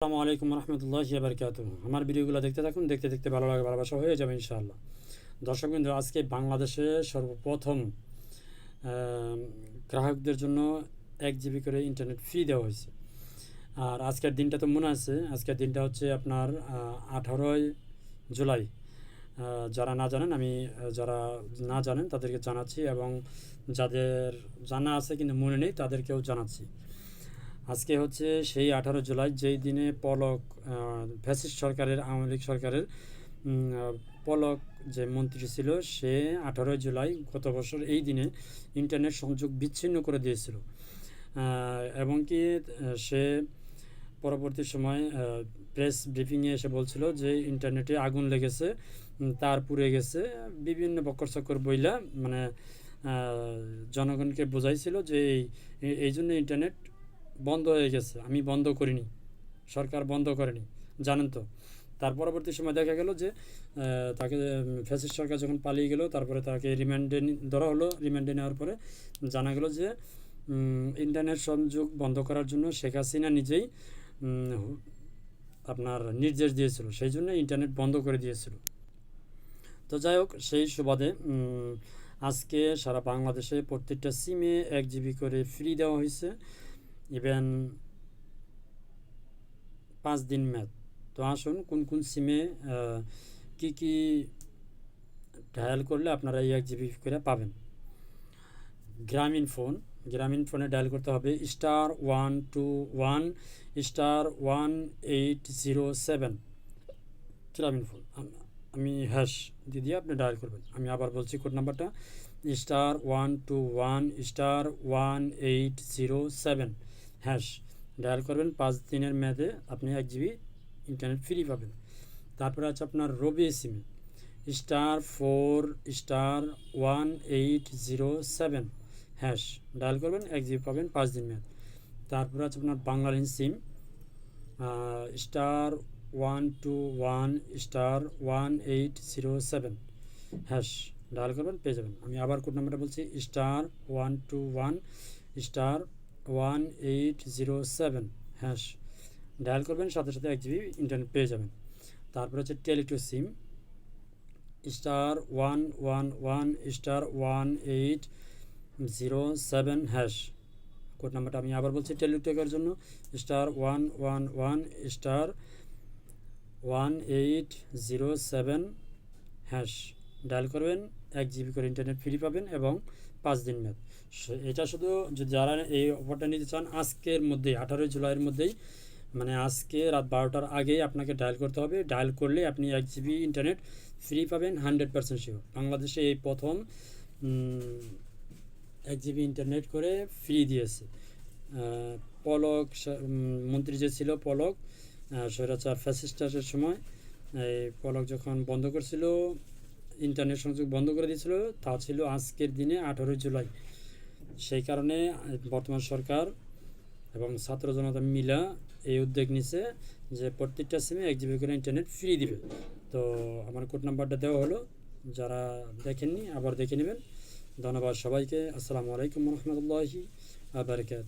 আসসালামু আলাইকুম রহমতুল্লাহ বারকাত আমার ভিডিওগুলো দেখতে থাকুন, দেখতে দেখতে ভালো লাগে, ভালোবাসা হয়ে যাবে ইনশাআল্লাহ। দর্শক বিন্দু, আজকে বাংলাদেশে সর্বপ্রথম গ্রাহকদের জন্য এক জিবি করে ইন্টারনেট ফ্রি দেওয়া হয়েছে। আর আজকের দিনটা তো মনে আছে, আজকের দিনটা হচ্ছে আপনার আঠারোই জুলাই। যারা না জানেন, আমি যারা না জানেন তাদেরকে জানাচ্ছি এবং যাদের জানা আছে কিন্তু মনে নেই তাদেরকেও জানাচ্ছি। আজকে হচ্ছে সেই আঠারো জুলাই যেই দিনে পলক ফ্যাসিস্ট সরকারের, আওয়ামী লীগ সরকারের পলক যে মন্ত্রী ছিল, সে আঠারোই জুলাই গত বছর এই দিনে ইন্টারনেট সংযোগ বিচ্ছিন্ন করে দিয়েছিল। এবং কি সে পরবর্তী সময় প্রেস ব্রিফিংয়ে এসে বলছিল যে ইন্টারনেটে আগুন লেগেছে তার পুড়ে গেছে। বিভিন্ন বক্কর চক্কর বইলা মানে জনগণকে বোঝাইছিল যে এই এই জন্য ইন্টারনেট বন্ধ হয়ে গেছে, আমি বন্ধ করিনি, সরকার বন্ধ করেনি, জানেন তো। তার পরবর্তী সময় দেখা গেল যে তাকে ফ্যাসিস্ট সরকার যখন পালিয়ে গেল, তারপরে তাকে রিমান্ডে ধরা হলো, রিমান্ডে নেওয়ার পরে জানা গেল যে ইন্টারনেট সংযোগ বন্ধ করার জন্য শেখ হাসিনা নিজেই আপনার নির্দেশ দিয়েছিল, সেই জন্য ইন্টারনেট বন্ধ করে দিয়েছিল। তো যাই হোক, সেই সুবাদে আজকে সারা বাংলাদেশে প্রত্যেকটা সিমে এক জিবি করে ফ্রি দেওয়া হয়েছে। ইভেন পাঁচ দিন ম্যাথ তো আসুন, কোন কোন সিমে কি কি ডায়াল করলে আপনারা এই এক জিবি করে পাবেন। গ্রামীণ ফোন, গ্রামীণ ফোনে ডায়াল করতে হবে star one two one, star one eight zero seven. Grameenphone, আমি হ্যাশ দিয়ে আপনি ডায়াল করবেন। আমি আবার বলছি কোড নাম্বারটা, star one two one, star one eight zero seven. Hash. Dial করবেন, পাঁচ দিনের মেয়াদে আপনি এক জিবি ইন্টারনেট ফ্রি পাবেন। তারপরে আছে আপনার রবি সিমে star four, star one eight zero seven. Hash. Dial করবেন, এক জিবি পাবেন, পাঁচ দিন মেয়াদ। তারপরে আছে আপনার Banglalink sim star one two one, star one eight zero seven. Hash. Dial করবেন, পেয়ে যাবেন। আমি আবার কোড নাম্বারটা বলছি, star one two one, star one eight zero seven hash dial করবেন, সাথে সাথে এক জিবি ইন্টারনেট পেয়ে যাবেন। তারপরে হচ্ছে Teletalk sim star one one one star one eight zero seven hash code নাম্বারটা আমি আবার বলছি টেলিটেকের জন্য। Star one one one star one eight zero seven hash dial করবেন, এক জিবি করে ইন্টারনেট ফ্রি পাবেন এবং পাঁচ দিন মেয়াদ। এটা শুধু যারা এই অফারটা নিতে চান, আজকের মধ্যেই, আঠারোই জুলাইয়ের মধ্যেই মানে আজকে রাত বারোটার আগেই আপনাকে ডায়াল করতে হবে। ডায়াল করলে আপনি এক জিবি ইন্টারনেট ফ্রি পাবেন হান্ড্রেড পার্সেন্ট শিওর বাংলাদেশে এই প্রথম এক জিবি ইন্টারনেট করে ফ্রি দিয়েছে। পলক মন্ত্রী যে ছিল পলক স্বৈরাচার ফ্যাসিস্টাসের সময়, এই পলক যখন বন্ধ করছিল ইন্টারনেট সংযোগ বন্ধ করে দিয়েছিল, তা ছিল আজকের দিনে আঠারোই জুলাই। সেই কারণে বর্তমান সরকার এবং ছাত্র জনতা মিলা এই উদ্যোগ নিছে যে প্রত্যেকটা সিমে এক জিবি করে ইন্টারনেট ফ্রি দিবে। তো আমার কোড নাম্বারটা দেওয়া হলো, যারা দেখেননি আবার দেখে নেবেন। ধন্যবাদ সবাইকে। আসসালামু আলাইকুম রহমতুল্লাহি আবরকাত